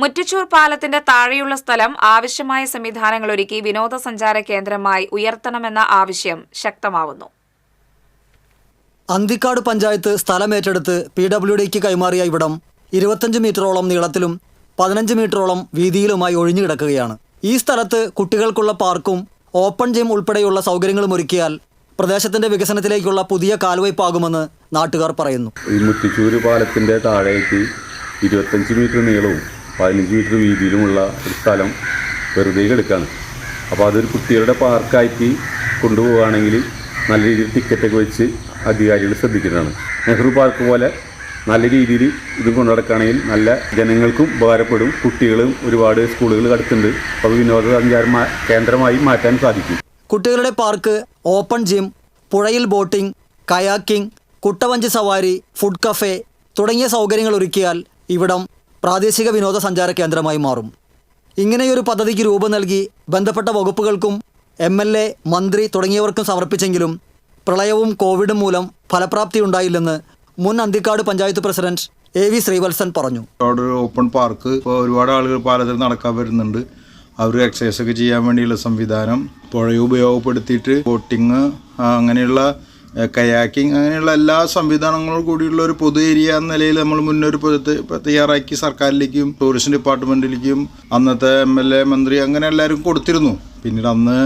മുറ്റിച്ചൂർ പാലത്തിന്റെ താഴെയുള്ള സ്ഥലം ആവശ്യമായ സംവിധാനങ്ങൾ ഒരുക്കി വിനോദസഞ്ചാര കേന്ദ്രമായി ഉയർത്തണമെന്ന ആവശ്യം ശക്തമാവുന്നു. അന്തിക്കാട് പഞ്ചായത്ത് സ്ഥലമേറ്റെടുത്ത് പി ഡബ്ല്യു ഡിക്ക് കൈമാറിയ ഇവിടം ഇരുപത്തഞ്ച് മീറ്ററോളം നീളത്തിലും പതിനഞ്ച് മീറ്ററോളം വീതിയിലുമായി ഒഴിഞ്ഞു കിടക്കുകയാണ്. ഈ സ്ഥലത്ത് കുട്ടികൾക്കുള്ള പാർക്കും ഓപ്പൺ ജിം ഉൾപ്പെടെയുള്ള സൗകര്യങ്ങളും ഒരുക്കിയാൽ പ്രദേശത്തിന്റെ വികസനത്തിലേക്കുള്ള പുതിയ കാൽവയ്പാകുമെന്ന് നാട്ടുകാർ പറയുന്നു. ഈ മുത്തിച്ചൂര് പാലത്തിന്റെ താഴേക്ക് ഇരുപത്തഞ്ച് മീറ്റർ നീളവും പതിനഞ്ച് മീറ്റർ വീതിയിലുമുള്ള ഒരു സ്ഥലം വെറുതെ കിടക്കുകയാണ് അപ്പോൾ അതൊരു കുട്ടികളുടെ പാർക്കായിട്ട് കൊണ്ടുപോവുകയാണെങ്കിൽ നല്ല രീതിയിൽ ടിക്കറ്റൊക്കെ വെച്ച് അധികാരികൾ ശ്രദ്ധിക്കുന്നതാണ്. നെഹ്റു പാർക്ക് പോലെ നല്ല രീതിയിൽ ഇത് കൊണ്ടു നടക്കുകയാണെങ്കിൽ നല്ല ജനങ്ങൾക്കും ഉപകാരപ്പെടും. കുട്ടികളും ഒരുപാട് സ്കൂളുകൾ അടുത്തുണ്ട് അപ്പോൾ വിനോദസഞ്ചാര കേന്ദ്രമായി മാറ്റാൻ സാധിക്കും. കുട്ടികളുടെ പാർക്ക് ഓപ്പൺ ജിം പുഴയിൽ ബോട്ടിംഗ് കയാക്കിംഗ് കുട്ടവഞ്ചി സവാരി ഫുഡ് കഫേ തുടങ്ങിയ സൗകര്യങ്ങൾ ഒരുക്കിയാൽ ഇവിടം പ്രാദേശിക വിനോദസഞ്ചാര കേന്ദ്രമായി മാറും. ഇങ്ങനെയൊരു പദ്ധതിക്ക് രൂപം നൽകി ബന്ധപ്പെട്ട വകുപ്പുകൾക്കും എം എൽ എ മന്ത്രി തുടങ്ങിയവർക്കും സമർപ്പിച്ചെങ്കിലും പ്രളയവും കോവിഡും മൂലം ഫലപ്രാപ്തി ഉണ്ടായില്ലെന്ന് മുൻ Anthikad panchayat president A V Sreevalsan പറഞ്ഞു. അവിടെ ഒരു ഓപ്പൺ പാർക്ക് ഇപ്പോൾ ഒരുപാട് ആളുകൾ പാലത്തിൽ നടക്കാൻ വരുന്നുണ്ട്. അവർ എക്സസൈസ് ഒക്കെ ചെയ്യാൻ വേണ്ടിയുള്ള സംവിധാനം പുഴയെ ഉപയോഗപ്പെടുത്തിയിട്ട് ബോട്ടിങ് അങ്ങനെയുള്ള കയാക്കിംഗ് അങ്ങനെയുള്ള എല്ലാ സംവിധാനങ്ങളോട് കൂടിയുള്ള ഒരു പൊതു ഏരിയ എന്ന നിലയിൽ നമ്മൾ മുന്നൊരു തയ്യാറാക്കി സർക്കാരിലേക്കും ടൂറിസം ഡിപ്പാർട്ട്മെന്റിലേക്കും അന്നത്തെ എം എൽ എ മന്ത്രി അങ്ങനെ എല്ലാവരും കൊടുത്തിരുന്നു. പിന്നീട് അന്ന്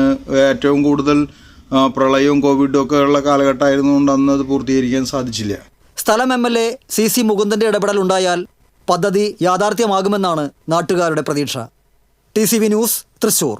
ഏറ്റവും കൂടുതൽ പ്രളയവും കോവിഡും ഒക്കെ ഉള്ള കാലഘട്ടമായിരുന്നുകൊണ്ട് അന്ന് അത് പൂർത്തീകരിക്കാൻ സാധിച്ചില്ല. സ്ഥലം M L A C C മുകുന്ദന്റെ ഇടപെടൽ ഉണ്ടായാൽ പദ്ധതി യാഥാർത്ഥ്യമാകുമെന്നാണ് നാട്ടുകാരുടെ പ്രതീക്ഷ. T C V news Thrissur.